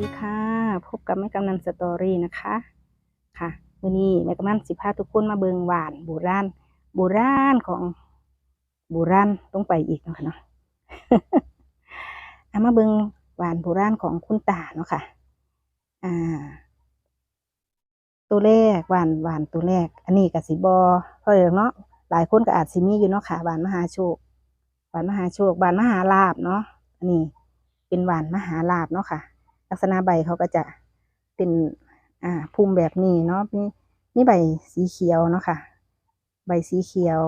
ดีค่ะ พบกับแม่กำนันสตอรี่นะคะค่ะวันนี้แม่กำนันสิพาทุกคนมาเบิงหวานโบราณโบราณของโบราณต้องไปอีกเนาะค่ะเนาะเอามาเบิงหวานโบราณของคุณตาเนาะค่ะอ่า ตัวแรกหวานหวานตัวแรก อันนี้กับสีบอเพราะเดี๋ยวเนาะหลายคนก็อาจสิมีอยู่เนาะค่ะหวานมหาโชคหวานมหาโชคหวานมหาลาบเนาะอันนี้เป็นหวานมหาลาบเนาะค่ะ ลักษณะใบเขาก็จะเป็นอ่าพุ่มแบบนี้เนาะมีมีใบสีเขียวเนาะค่ะ ใบสีเขียว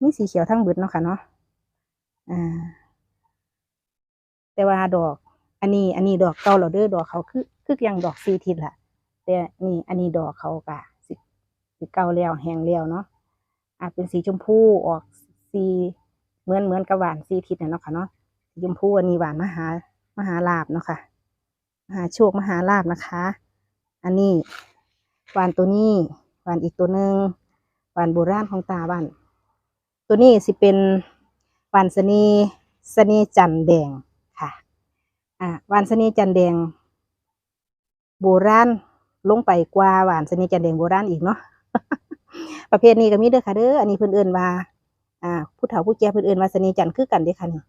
มีสีเขียวทั้งเบิดเนาะค่ะเนาะอ่าแต่ว่าดอก อันนี้ อันนี้ดอกเก่าเราเด้อดอกเขาคือคือยังดอกสีทิศแหละแต่นี่อันนี้ดอกเขากะสิสิเก่าแล้วแห้งแล้วเนาะอ่าเป็นสีชมพูออกสีเหมือนเหมือนกับหวานสีทิศเนาะค่ะเนาะสีชมพูอันนี้หวานมหา มหาลาบเนาะค่ะ มหาโชคมหาลาบนะคะ อันนี้หวานตัวนี้หวานอีกตัวหนึ่งหวานโบราณของตาบ้านตัวนี้สิเป็นหวานสนีสนีจันแดงค่ะอ่าหวานสนีจันแดง โบราณลงไปกว่าหวานสนีจันแดงโบราณอีกเนาะประเภทนี้ก็มีเด้อค่ะเด้ออันนี้เพิ่อนเอิ้นว่าอ่าผู้เฒ่าผู้แก่เพิ่อนเอิ้นว่าสนีจันคือกันเด้อค่ะนี่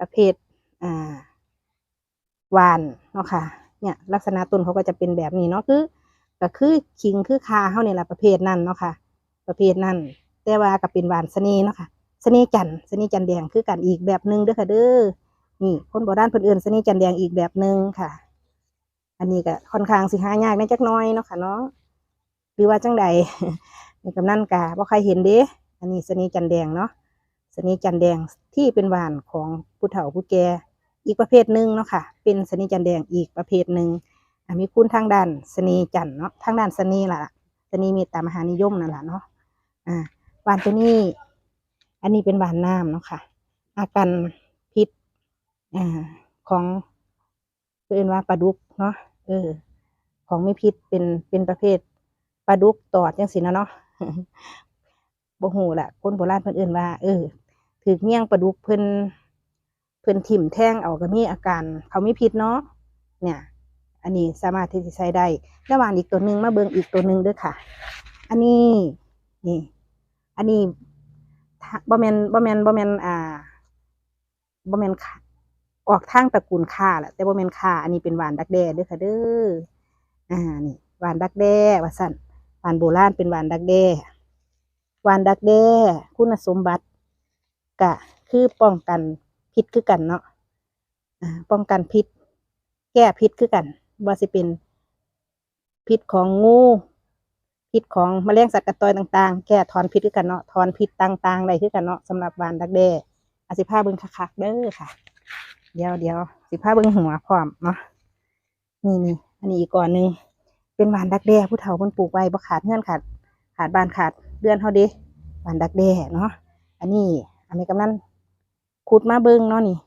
ประเภทอ่า หวานเนาะค่ะเนี่ยลักษณะต้นเขาก็จะเป็นแบบนี้เนาะคือก็คือคิงคือคาเขาเนี่ยแหละประเภทนั้นเนาะค่ะ ประเภทนั้นแต่ว่าก็เป็นหวานสนีเนาะค่ะสนีจันสนีจันแดงคือกันอีกแบบหนึ่งเด้อค่ะเด้อนี่คนโบราณเพิ่นเอื่นสนีจันแดงอีกแบบหนึ่งค่ะ อันนี้ก็ค่อนข้างสิหายากในจักน้อยเนาะค่ะเนาะหรือว่าจังใดในกำนันกาบ่ใครเห็นเด้อันนี้สนีจันแดงเนาะสนีจันแดงที่เป็นหวานของผู้เฒ่าผู้แก่ อีกประเภทหนึ่งเนาะค่ะ เป็นสนีจันแดงอีกประเภทหนึ่งมีคุณทางด้านสนีจันเนาะทางด้านสนีล่ะสนีมีตามหานิยมนั่นแหละเนาะอ่าหวานตัวนี้ อันนี้เป็นหวานน้ำเนาะค่ะ อาการพิษอ่าของเป็นว่าปลาดุกเนาะเออ ของไม่พิษเป็นเป็นประเภทปลาดุกตอดจังสินะเนาะบ่ฮู้แหละคนโบราณเพิ่อนเอื่นว่า เออถือเงี้ยงปลาดุกเพิ่อน เพิ่นถิ่มแท่งเอาก็มีอาการเขามีพิษเนาะเนี่ย อันนี้สามารถที่จะใช้ได้ระหว่างอีกตัวหนึ่งมาเบิ่งอีกตัวหนึ่งด้วยค่ะ อันนี้นี่ อันนี้ถ้าบ่แมนบ่แมนบ่แมนอ่าบ่แมนออกทางตระกูลข่าแหละแต่บ่แมนข่าอันนี้เป็นหวานดักแด้ด้อค่ะเด้ออ่านี่หวานดักแด้ว่าสั่นหวานโบราณเป็นหวานดักแด้หวานดักแด้คุณสมบัติกะคือป้องกัน พิษคือกันเนาะป้องกันพิษ แก้พิษคือกันว่าสิเป็นพิษของงูพิษของแมลงสัตว์กระตอยต่างๆ แก้ถอนพิษคือกันเนาะถอนพิษต่างๆได้คือกันเนาะสำหรับวานดักแด้อาสิผ้าเบิ้งคักๆเด้อค่ะ เดี๋ยวเดี๋ยวสิผ้าเบิ้งหัวพร้อมเนาะนี่นี่อันนี้อีกก่อนหนึ่งเป็นวานดักแด้ผู้เฒ่าเพิ่นปลูกไว้บ่ขาดเงื่อนขาดขาดบานขาดเดือนเฮาเด้วานดักแด้เนาะอันนี้อันนี้กำนัน ขุดมาเบิ้งเนาะนี่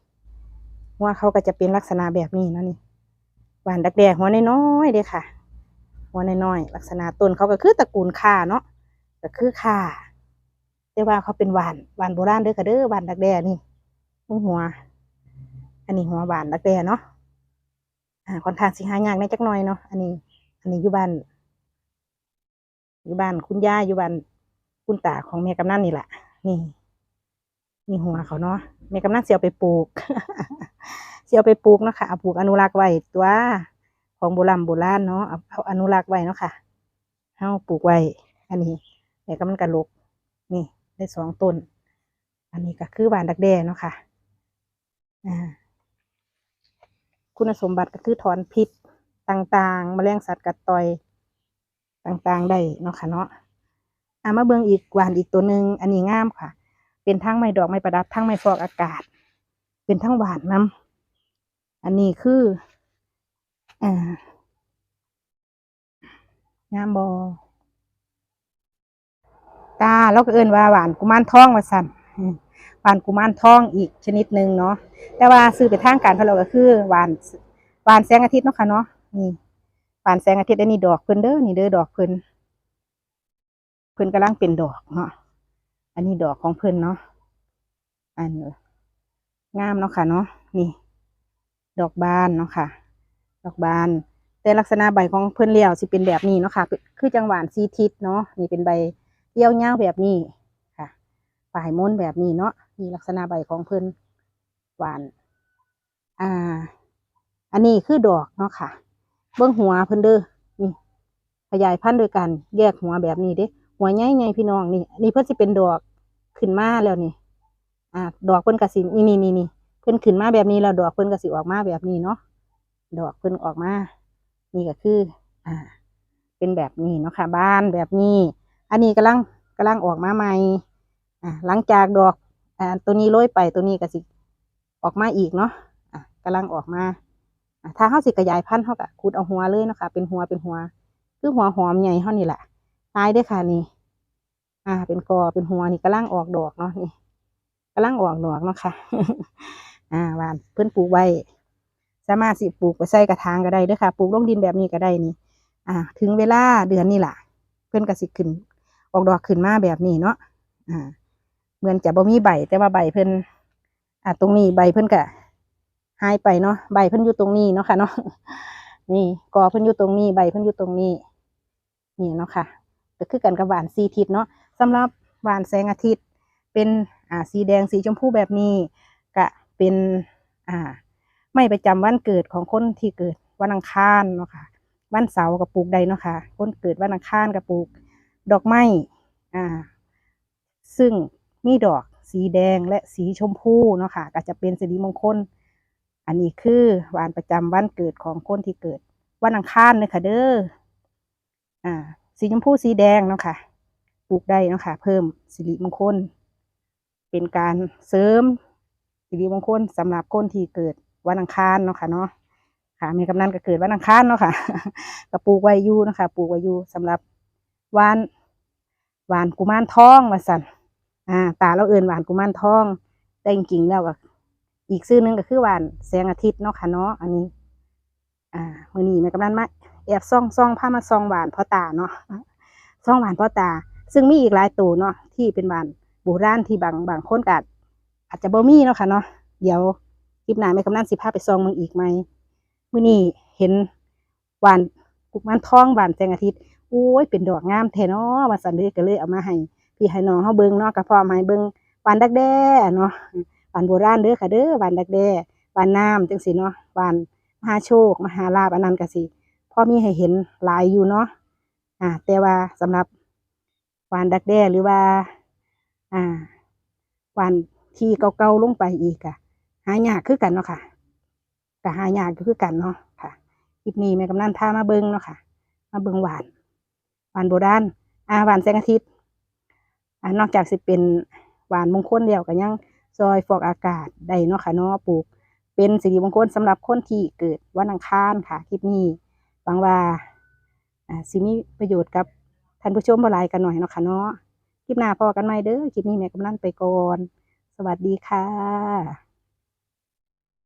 ว่าเขาก็จะเป็นลักษณะแบบนี้เนาะนี่หวานดักแดงหัวน้อยๆเด้ค่ะ หัวน้อยๆลักษณะต้นเขาก็คือตระกูลข่าเนาะก็คือข่าแต่ว่าเขาเป็นหวานหวานโบราณเด้อค่ะเด้อหวานดักแดนี่หัว อันนี้หัวหวานดักแดเนาะอ่าค่อนข้างสิหายากในจักหน่อยเนาะอันนี้ อันนี้อยู่บ้านอยู่บ้านคุณย่าอยู่บ้านคุณตาของแม่กำนันนี่แหละนี่ นี่หัวเขาเนาะแม่กำนันเสียเอาไปปลูก เสียเอาไปปลูกเนาะค่ะเอาปลูกอนุรักษ์ไว้ตัวของโบราณโบราณเนาะเอาอนุรักษ์ไว้เนาะค่ะเฮาปลูกไว้ อันนี้แม่กำนันกระลกนี่ได้สองต้น อันนี้ก็คือหวานดักแด้เนาะค่ะอ่าคุณสมบัติก็คือถอนพิษต่างๆแมลงสัตว์กัดต่อยต่างๆได้เนาะค่ะเนาะอ่ามาเบิ่งอีกหวานอีกตัวหนึ่งอันนี้งามค่ะ เป็นทั้งไม้ดอกไม้ประดับทั้งไม้ฟอกอากาศ เป็นทั้งหวานน้ำอันนี้คืออ่างามบอตาเราก็เอินว่าหวานกุมารทองว่าสั่นหวานกุมารทองอีกชนิดหนึ่งเนาะแต่ว่าซื้อไปทางการเขาเราก็คือหวานหวานแสงอาทิตย์เนาะค่ะเนาะนี่หวานแสงอาทิตย์อันนี้ดอกเพิ่นเด้อนี่เด้อดอกเพิ่นเพิ่นกำลังเป็นดอกเนาะ อันนี้ดอกของเพิ่นเนาะ อันงามเนาะค่ะเนาะ นี่ ดอกบานเนาะค่ะ ดอกบาน แต่ลักษณะใบของเพิ่นเลี้ยวสิเป็นแบบนี้เนาะค่ะ คือจังหวานซีทิศเนาะ นี่เป็นใบเลี้ยวเง่าวแบบนี้ค่ะ ปลายม้วนแบบนี้เนาะนี่ลักษณะใบของเพิ่นหวาน อ่า อันนี้คือดอกเนาะค่ะ เบื้องหัวเพิ่นเด้อ นี่ ขยายพันธุ์โดยการแยกหัวแบบนี้เด้หัวใหญ่ใหญ่พี่น้องนี่นนี้เพิ่นสิเป็นดอก ขึ้นมาแล้วนี่ อ่า ดอกเพิ่นก็สินี่นี่นี่นี่เพิ่นขึ้นมาแบบนี้แล้วดอกเพิ่นก็สิออกมาแบบนี้เนาะดอกเพิ่นออกมา นี่ก็คือ อ่า เป็นแบบนี้เนาะค่ะบ้านแบบนี้ อันนี้กำลังกำลังออกมาใหม่ อ่า หลังจากดอก อ่า ตัวนี้โรยไปตัวนี้ก็สิออกมาอีกเนาะอะกำลังออกมาอะถ้าเขาสิขยายพันธุ์เขาก็ขุดเอาหัวเลยเนาะคะเป็นหัวเป็นหัว คือหัวหอมใหญ่เขานี่แหละตายได้ค่ะนี่ อ่า เป็นกอเป็นหัวนี่กำลังออกดอกเนาะนี่กำลังออกดอกเนาะค่ะ อ่าหวานเพื่อนปลูกไว้ สามารถสิปลูกไปใส่กระถางก็ได้เด้วยค่ะ ปลูกลงดินแบบนี้ก็ได้นี่ อ่า ถึงเวลาเดือนนี่แหละเพื่อนก็สิขึ้น ออกดอกขึ้นมาแบบนี้เนาะ อ่า เหมือนจะบ่มีใบ แต่ว่าใบเพิ่อนอ่า ตรงนี้ใบเพิ่อนก็หายไปเนาะ ใบเพิ่นอยู่ตรงนี้เนาะค่ะเนาะ นี่กอเพิ่นอยู่ตรงนี้ ใบเพิ่นอยู่ตรงนี้ นี่เนาะค่ะก็คือกันกับหวานสีทิศเนาะ สำหรับหวานแสงอาทิตย์ เป็นอ่าสีแดงสีชมพูแบบนี้ก็เป็นอ่าไม่ประจำวันเกิดของคนที่เกิดวันอังคารเนาะค่ะวันเสาร์กับปลูกใดเนาะค่ะคนเกิดวันอังคารกับปลูกดอกไม้อ่าซึ่งมีดอกสีแดงและสีชมพูเนาะค่ะก็จะเป็นสิริมงคล อันนี้คือวันประจำวันเกิดของคนที่เกิดวันอังคารเลยค่ะเด้ออ่าสีชมพูสีแดงเนาะค่ะ ปลูกได้นะคะเพิ่มสิริมงคล เป็นการเสริมสิริมงคลสำหรับคนที่เกิดวันอังคารเนาะค่ะเนาะค่ะมีกำนันก็เกิดวันอังคารเนาะค่ะก็ปลูกไว้ยูนะคะปลูกไว้ยู่สำหรับวานหวานกุมารทองมาสั่นอ่าตาเราเอินหวานกุมารทองแต่จริงๆแล้วก็อีกชื่อหนึงก็คือหวานแสงอาทิตย์เนาะค่ะเนาะอันนี้ อ่ามือนี้ม่กำนันมาแอบซ่องซ่องผ้ามาซ่องหวานพ่อตาเนาะซ่องหวานพ่อตา ซึ่งมีอีกหลายตัวเนาะที่เป็นหวานโบราณที่บางบางคนก็อาจอาจจะบ่มีเนาะค่ะเนาะเดี๋ยวคลิปหน้าแม่กำนันสิพาไปซองมึงอีกไหมมื่อนี้เห็นหวานกุมารทองหวานแสงอาทิตย์โอ้ยเป็นดอกงามแท้เนาะว่าสันเลยก็เลยเอามาให้พี่ให้น้องเฮาเบิ่งเนาะก็พร้อมให้เบิ่งหวานดักแด้เนาะหวานโบราณเด้อค่ะเด้อหวานดักแด้หวานน้ำจังซี่เนาะหวานมหาโชคมหาลาภอันนั้นก็สิพ่อมีให้เห็นหลายอยู่เนาะอ่าแต่ว่าสำหรับ วานดักแด้หรือว่า อ่าหวานที่เก่าๆลงไปอีกอะหายากคือกันเนาะค่ะก็หายากคือกันเนาะค่ะคลิปนี้แม่กำนันพามาเบิงเนาะค่ะ มาเบิงหวานหวานโบราณอ่าหวานแสงอาทิตย์อ่านอกจากสิเป็นหวานมงคลเดียวกันยังซอยฟอกอากาศได้เนาะค่ะเนาะปลูก เป็นสิริมงคลสำหรับคนที่เกิดวันอังคารค่ะคลิปนี้หวังว่าอ่าสิมีประโยชน์กับ ท่านผู้ชมบลายกันหน่อยเนาะค่ะเนาะคลิปหน้าพอกันไหมเด้อคลิปนี้แม่กำลังไปก่อน สวัสดีค่ะ